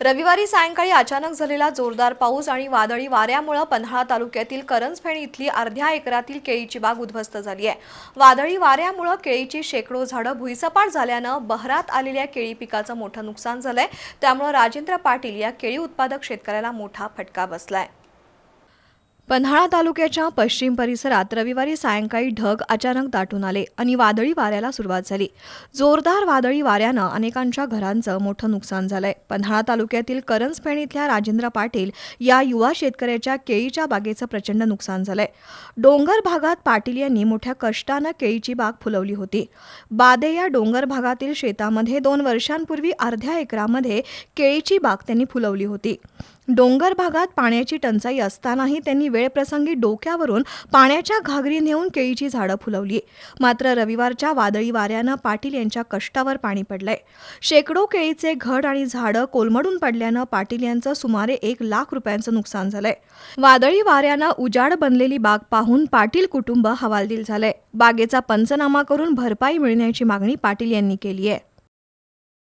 रविवारी सायंकाळी अचानक झालेला जोरदार पाऊस आणि वादळी वाऱ्यामुळे पन्हाळा तालुक्यातील करंजफेणी इथली अर्ध्या एकरातील केळीची बाग उद्ध्वस्त झाली आहे. वादळी वाऱ्यामुळे केळीची शेकडो झाडं भुईसपाट झाल्यानं बहरात आलेल्या केळी पिकाचं मोठं नुकसान झालंय. त्यामुळे राजेंद्र पाटील या केळी उत्पादक शेतकऱ्याला मोठा फटका बसलाय. पन्हाळा तालुक्याच्या पश्चिम परिसरात रविवारी सायंकाळी ढग अचानक दाटून आले आणि वादळी वाऱ्याला सुरुवात झाली. जोरदार वादळी वाऱ्यानं अनेकांच्या घरांचं मोठं नुकसान झालंय. पन्हाळा तालुक्यातील करंजफेण इथल्या राजेंद्र पाटील या युवा शेतकऱ्याच्या केळीच्या बागेचं प्रचंड नुकसान झालंय. डोंगर भागात पाटील यांनी मोठ्या कष्टानं केळीची बाग फुलवली होती. बादे या डोंगर भागातील शेतामध्ये दोन वर्षांपूर्वी अर्ध्या एकरामध्ये केळीची बाग त्यांनी फुलवली होती. डोंगर भागात पाण्याची टंचाई असतानाही त्यांनी वेळप्रसंगी डोक्यावरून पाण्याच्या घागरी नेऊन केळीची झाडं फुलवली. मात्र रविवारच्या वादळी वाऱ्यानं पाटील यांच्या कष्टावर पाणी पडलंय. शेकडो केळीचे घड आणि झाडं कोलमडून पडल्यानं पाटील यांचं सुमारे एक लाख रुपयांचं नुकसान झालंय. वादळी वाऱ्यानं उजाड बनलेली बाग पाहून पाटील कुटुंब हवालदिल झालंय. बागेचा पंचनामा करून भरपाई मिळण्याची मागणी पाटील यांनी केली आहे